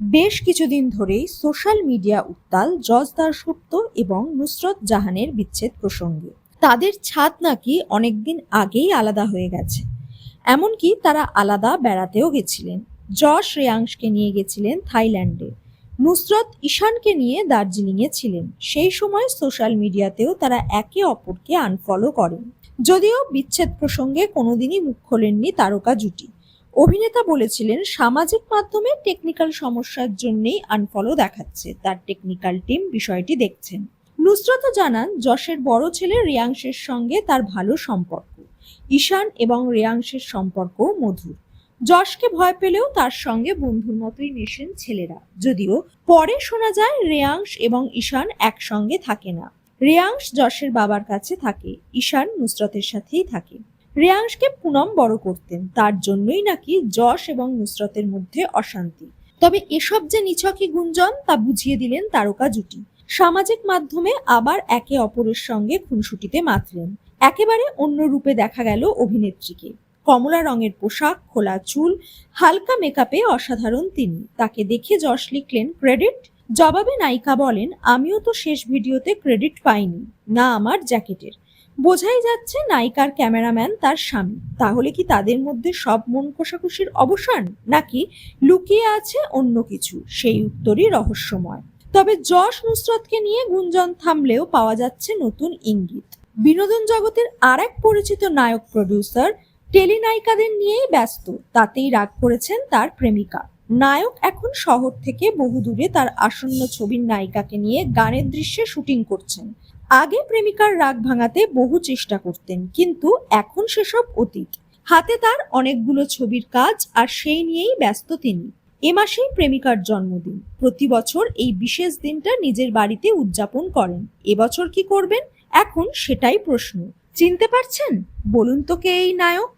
বেশ কিছুদিন ধরেই সোশ্যাল মিডিয়া উত্তাল জজ দাশগুপ্ত এবং নুসরত জাহানের বিচ্ছেদ প্রসঙ্গে। তাদের ছাদ নাকি অনেকদিন আগেই আলাদা হয়ে গেছে। এমনকি তারা আলাদা বেড়াতেও গেছিলেন। যশ রেয়াংশকে নিয়ে গেছিলেন থাইল্যান্ডে। নুসরত ঈশানকে নিয়ে দার্জিলিংয়ে ছিলেন। সেই সময় সোশ্যাল মিডিয়াতেও তারা একে অপরকে আনফলো করেন। যদিও বিচ্ছেদ প্রসঙ্গে কোনোদিনই মুখ খোলেননি তারকা জুটি। অভিনেতা বলেছিলেন, সামাজিক মাধ্যমে টেকনিক্যাল সমস্যার জন্যই আনফলো দেখাচ্ছে। তার টেকনিক্যাল টিম বিষয়টি দেখছেন। নুসরত জানান, যশের বড় ছেলে রিয়াংশের সঙ্গে তার ভালো সম্পর্ক। ঈশান এবং রেয়াংশের সম্পর্ক মধুর। যশকে ভয় পেলেও তার সঙ্গে বন্ধুর মতোই মেশেন ছেলেরা। যদিও পরে শোনা যায়, রেয়াংশ এবং ঈশান একসঙ্গে থাকে না। রেয়াংশ যশের বাবার কাছে থাকে, ঈশান নুসরতের সাথেই থাকে। রেয়াংশকে পুনম বড় করতেন। তার জন্যই নাকি যশ এবং নুসরতের মধ্যে অশান্তি। তবে এসব যে নিছকই গুঞ্জন, তা বুঝিয়ে দিলেন তারকা জুটি। সামাজিক মাধ্যমে আবার একে অপরের সঙ্গে খুনসুটিতে মাতলেন। একেবারে অন্য রূপে দেখা গেল অভিনেত্রীকে। কমলা রঙের পোশাক, খোলা চুল, হালকা মেকআপে অসাধারণ তিনি। তাকে দেখে যশ লিখলেন ক্রেডিট জবাবে নায়িকা বলেন, আমিও তো শেষ ভিডিওতে ক্রেডিট পাইনি। না আমার জ্যাকেটের। বোঝাই যাচ্ছে নায়িকার ক্যামেরাম্যান তার স্বামী। তাহলে কি তাদের মধ্যে সব মন কষাকষির অবসান? নাকি লুকিয়ে আছে অন্য কিছু? সেই উত্তরই রহস্যময়। তবে যশ নুসরতকে নিয়ে গুঞ্জন থামলেও পাওয়া যাচ্ছে নতুন ইঙ্গিত। বিনোদন জগতের আর এক পরিচিত নায়ক প্রডিউসার টেলিনায়িকাদের নিয়েই ব্যস্ত। তাতেই রাগ করেছেন তার প্রেমিকা। নায়ক এখন শহর থেকে বহু দূরে তার আসন্ন ছবির নায়িকাকে নিয়ে গানের দৃশ্যে শুটিং করছেন। আগে প্রেমিকার রাগ ভাঙাতে বহু চেষ্টা করতেন, কিন্তু এখন সেসব অতীত। হাতে তার অনেকগুলো ছবির কাজ আর সেই নিয়েই ব্যস্ত তিনি। এ মাসেই প্রেমিকার জন্মদিন। প্রতি বছর এই বিশেষ দিনটা নিজের বাড়িতে উদযাপন করেন। এবছর কি করবেন? এখন সেটাই প্রশ্ন। চিনতে পারছেন? বলুন তো কে এই নায়ক?